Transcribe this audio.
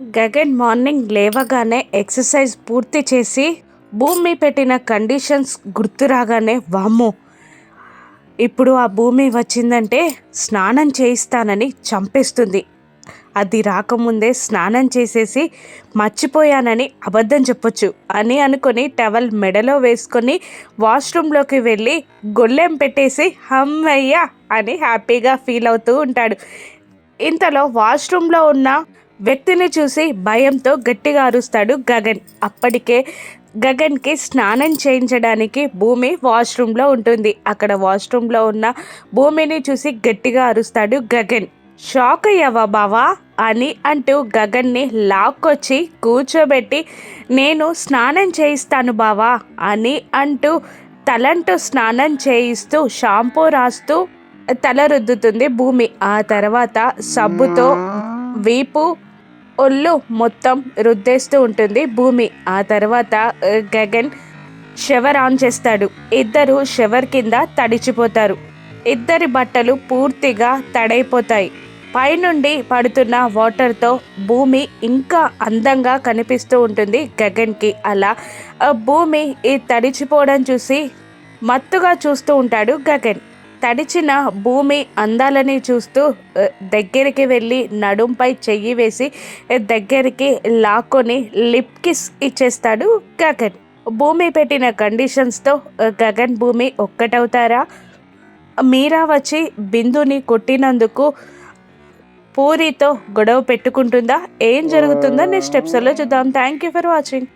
Gagan morning లేవగానే exercise పూర్తి చేసి భూమి పెట్టిన కండిషన్స్ గుర్తు రాగానే వామ్మో! ఇప్పుడు ఆ భూమి వచ్చిందంటే స్నానం చేయిస్తానని చంపేస్తుంది. అది రాకముందే స్నానం చేసేసి మర్చిపోయానని అబద్ధం చెప్పొచ్చు అని అనుకొని టవల్ మెడలో వేసుకొని వాష్రూమ్లోకి వెళ్ళి గొల్లెం పెట్టేసి హమ్మయ్య! అని హ్యాపీగా ఫీల్ అవుతూ ఉంటాడు. ఇంతలో వాష్రూమ్లో ఉన్న వ్యక్తిని చూసి భయంతో గట్టిగా అరుస్తాడు గగన్. అప్పటికే గగన్కి స్నానం చేయించడానికి భూమి వాష్రూమ్లో ఉంటుంది. అక్కడ వాష్రూమ్లో ఉన్న భూమిని చూసి గట్టిగా అరుస్తాడు గగన్. షాక్ అయ్యావా బావా? అని అంటూ గగన్ని లాక్కొచ్చి కూర్చోబెట్టి నేను స్నానం చేయిస్తాను బావా అని అంటూ తలంటూ స్నానం చేయిస్తూ షాంపూ రాస్తూ తల రుద్దుతుంది భూమి. ఆ తర్వాత సబ్బుతో వీపు ఒళ్ళు మొత్తం రుద్దేస్తూ ఉంటుంది భూమి. ఆ తర్వాత గగన్ షవర్ ఆన్ చేస్తాడు. ఇద్దరు షవర్ కింద తడిచిపోతారు. ఇద్దరి బట్టలు పూర్తిగా తడైపోతాయి. పైనుండి పడుతున్న వాటర్తో భూమి ఇంకా అందంగా కనిపిస్తూ ఉంటుంది గగన్కి. అలా ఆ భూమి ఈ తడిచిపోవడం చూసి మత్తుగా చూస్తూ ఉంటాడు గగన్. తడిచిన భూమి అందాలని చూస్తూ దగ్గరికి వెళ్ళి నడుంపై చెయ్యి వేసి దగ్గరికి లాక్కొని లిప్ కిస్ ఇచ్చేస్తాడు గగన్. భూమి పెట్టిన కండిషన్స్తో గగన్ భూమి ఒక్కటవుతారా? మీరా వచ్చి బిందుని కొట్టినందుకు పూరితో గొడవ పెట్టుకుంటుందా? ఏం జరుగుతుందో నెక్స్ట్ ఎపిసోడ్లో చూద్దాం. Thank you for watching